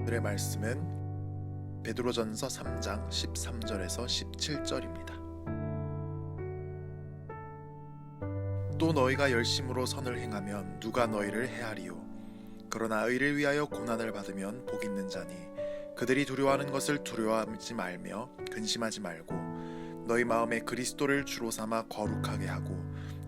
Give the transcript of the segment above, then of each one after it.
오늘의 말씀은 베드로전서 3장 13절에서 17절입니다. 또 너희가 열심으로 선을 행하면 누가 너희를 해하리요 그러나 의를 위하여 고난을 받으면 복 있는 자니 그들이 두려워하는 것을 두려워하지 말며 근심하지 말고 너희 마음에 그리스도를 주로 삼아 거룩하게 하고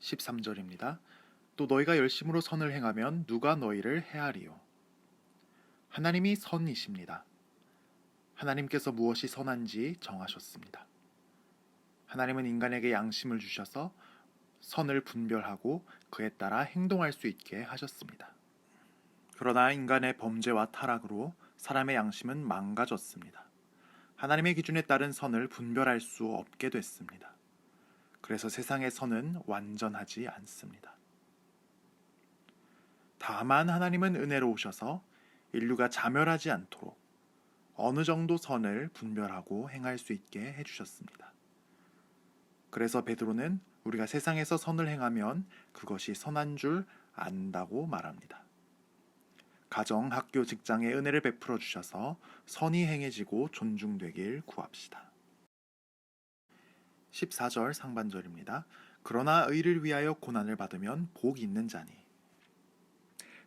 13절입니다. 또 너희가 열심으로 선을 행하면 누가 너희를 해하리요. 하나님이 선이십니다. 하나님께서 무엇이 선한지 정하셨습니다. 하나님은 인간에게 양심을 주셔서 선을 분별하고 그에 따라 행동할 수 있게 하셨습니다. 그러나 인간의 범죄와 타락으로 사람의 양심은 망가졌습니다. 하나님의 기준에 따른 선을 분별할 수 없게 됐습니다. 그래서 선은 완전하지 않습니다. 다만 하나님은 은혜로우셔서 인류가 자멸하지 않도록 어느 정도 선을 분별하고 행할 수 있게 해주셨습니다. 그래서 베드로는 우리가 세상에서 선을 행하면 그것이 선한 줄 안다고 말합니다. 가정, 학교, 직장에 은혜를 베풀어 주셔서 선이 행해지고 존중되길 구합시다. 14절 상반절입니다. 그러나 의를 위하여 고난을 받으면 복 있는 자니.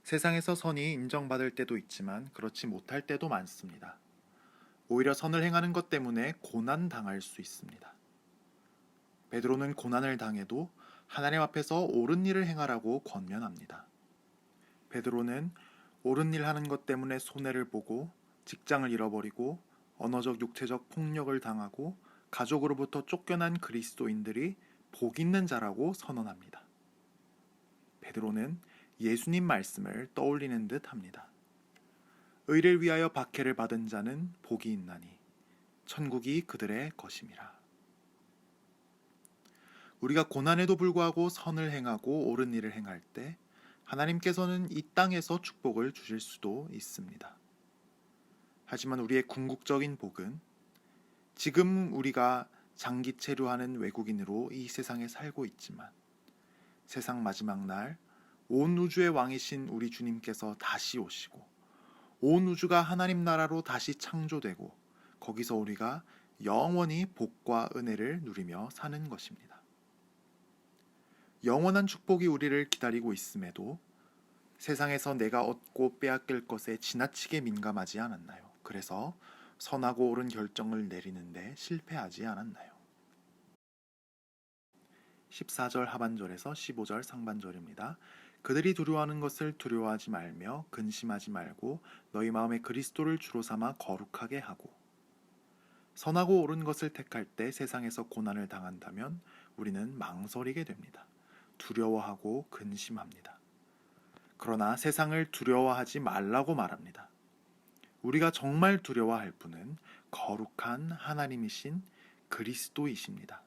세상에서 선이 인정받을 때도 있지만 그렇지 못할 때도 많습니다. 오히려 선을 행하는 것 때문에 고난 당할 수 있습니다. 베드로는 고난을 당해도 하나님 앞에서 옳은 일을 행하라고 권면합니다. 베드로는 옳은 일 하는 것 때문에 손해를 보고 직장을 잃어버리고 언어적 육체적 폭력을 당하고 가족으로부터 쫓겨난 그리스도인들이 복 있는 자라고 선언합니다. 베드로는 예수님 말씀을 떠올리는 듯 합니다. 의를 위하여 박해를 받은 자는 복이 있나니 천국이 그들의 것임이라. 우리가 고난에도 불구하고 선을 행하고 옳은 일을 행할 때 하나님께서는 이 땅에서 축복을 주실 수도 있습니다. 하지만 우리의 궁극적인 복은 지금 우리가 장기 체류하는 외국인으로 이 세상에 살고 있지만 세상 마지막 날 온 우주의 왕이신 우리 주님께서 다시 오시고 온 우주가 하나님 나라로 다시 창조되고 거기서 우리가 영원히 복과 은혜를 누리며 사는 것입니다. 영원한 축복이 우리를 기다리고 있음에도 세상에서 내가 얻고 빼앗길 것에 지나치게 민감하지 않았나요? 그래서 선하고 옳은 결정을 내리는데 실패하지 않았나요? 14절 하반절에서 15절 상반절입니다. 그들이 두려워하는 것을 두려워하지 말며 근심하지 말고 너희 마음에 그리스도를 주로 삼아 거룩하게 하고 선하고 옳은 것을 택할 때 세상에서 고난을 당한다면 우리는 망설이게 됩니다. 두려워하고 근심합니다. 그러나 세상을 두려워하지 말라고 말합니다. 우리가 정말 두려워할 분은 거룩한 하나님이신 그리스도이십니다.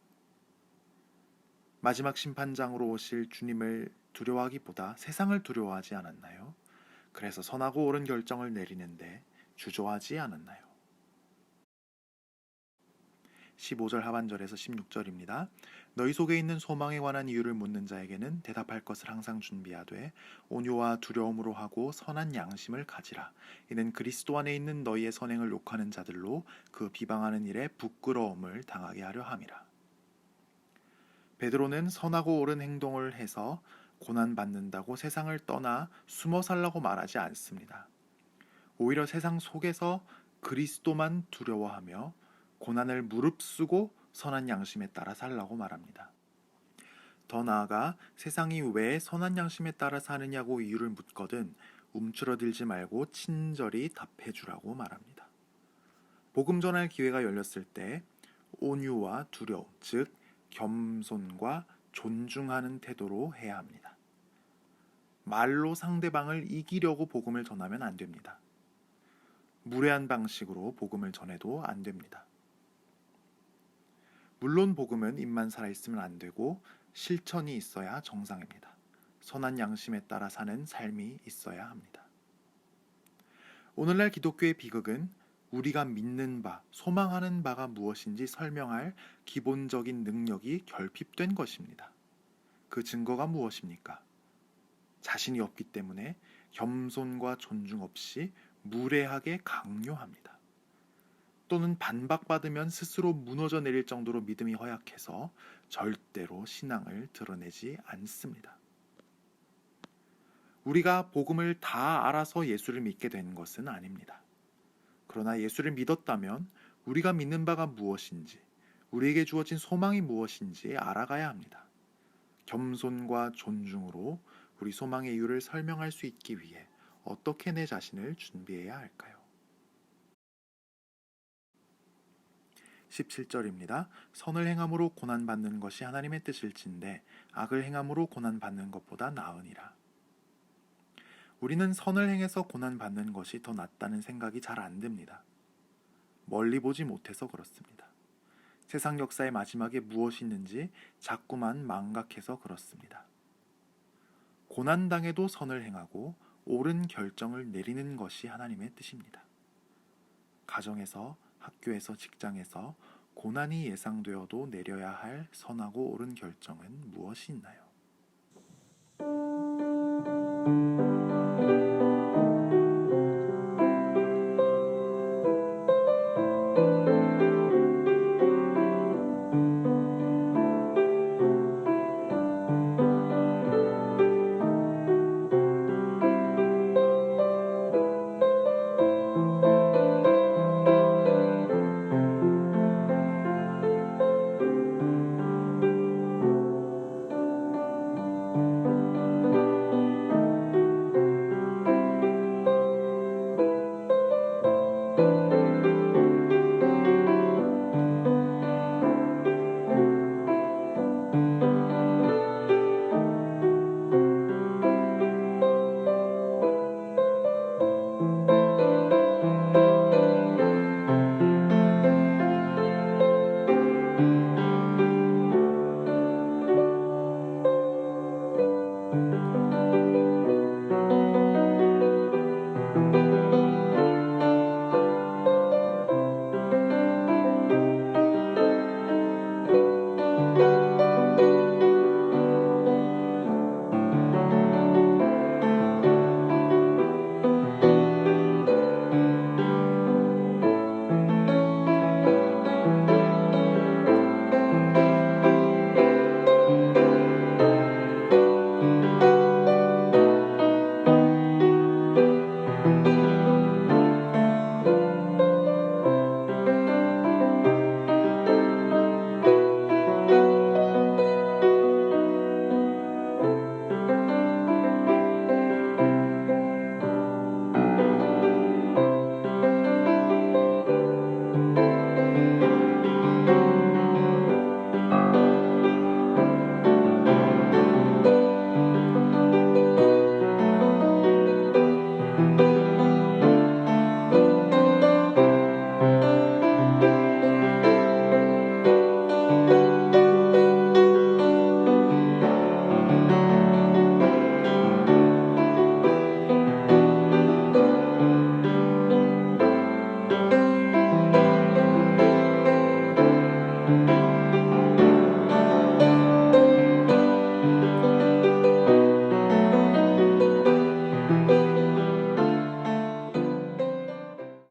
마지막 심판장으로 오실 주님을 두려워하기보다 세상을 두려워하지 않았나요? 그래서 선하고 옳은 결정을 내리는데 주저하지 않았나요? 15절 하반절에서 16절입니다. 너희 속에 있는 소망에 관한 이유를 묻는 자에게는 대답할 것을 항상 준비하되 온유와 두려움으로 하고 선한 양심을 가지라. 이는 그리스도 안에 있는 너희의 선행을 욕하는 자들로 그 비방하는 일에 부끄러움을 당하게 하려 함이라. 베드로는 선하고 옳은 행동을 해서 고난 받는다고 세상을 떠나 숨어 살라고 말하지 않습니다. 오히려 세상 속에서 그리스도만 두려워하며 고난을 무릅쓰고 선한 양심에 따라 살라고 말합니다. 더 나아가 세상이 왜 선한 양심에 따라 사느냐고 이유를 묻거든 움츠러들지 말고 친절히 답해 주라고 말합니다. 복음 전할 기회가 열렸을 때 온유와 두려움, 즉 겸손과 존중하는 태도로 해야 합니다. 말로 상대방을 이기려고 복음을 전하면 안 됩니다. 무례한 방식으로 복음을 전해도 안 됩니다. 물론 복음은 입만 살아있으면 안 되고 실천이 있어야 정상입니다. 선한 양심에 따라 사는 삶이 있어야 합니다. 오늘날 기독교의 비극은 우리가 믿는 바, 소망하는 바가 무엇인지 설명할 기본적인 능력이 결핍된 것입니다. 그 증거가 무엇입니까? 자신이 없기 때문에 겸손과 존중 없이 무례하게 강요합니다. 또는 반박받으면 스스로 무너져 내릴 정도로 믿음이 허약해서 절대로 신앙을 드러내지 않습니다. 우리가 복음을 다 알아서 예수를 믿게 된 것은 아닙니다. 그러나 예수를 믿었다면 우리가 믿는 바가 무엇인지, 우리에게 주어진 소망이 무엇인지 알아가야 합니다. 겸손과 존중으로 우리 소망의 이유를 설명할 수 있기 위해 어떻게 내 자신을 준비해야 할까요? 17절입니다. 선을 행함으로 고난받는 것이 하나님의 뜻일진데 악을 행함으로 고난받는 것보다 나으니라. 우리는 선을 행해서 고난받는 것이 더 낫다는 생각이 잘 안 듭니다. 멀리 보지 못해서 그렇습니다. 세상 역사의 마지막에 무엇이 있는지 자꾸만 망각해서 그렇습니다. 고난당해도 선을 행하고 옳은 결정을 내리는 것이 하나님의 뜻입니다. 가정에서, 학교에서, 직장에서 고난이 예상되어도 내려야 할 선하고 옳은 결정은 무엇이 있나요?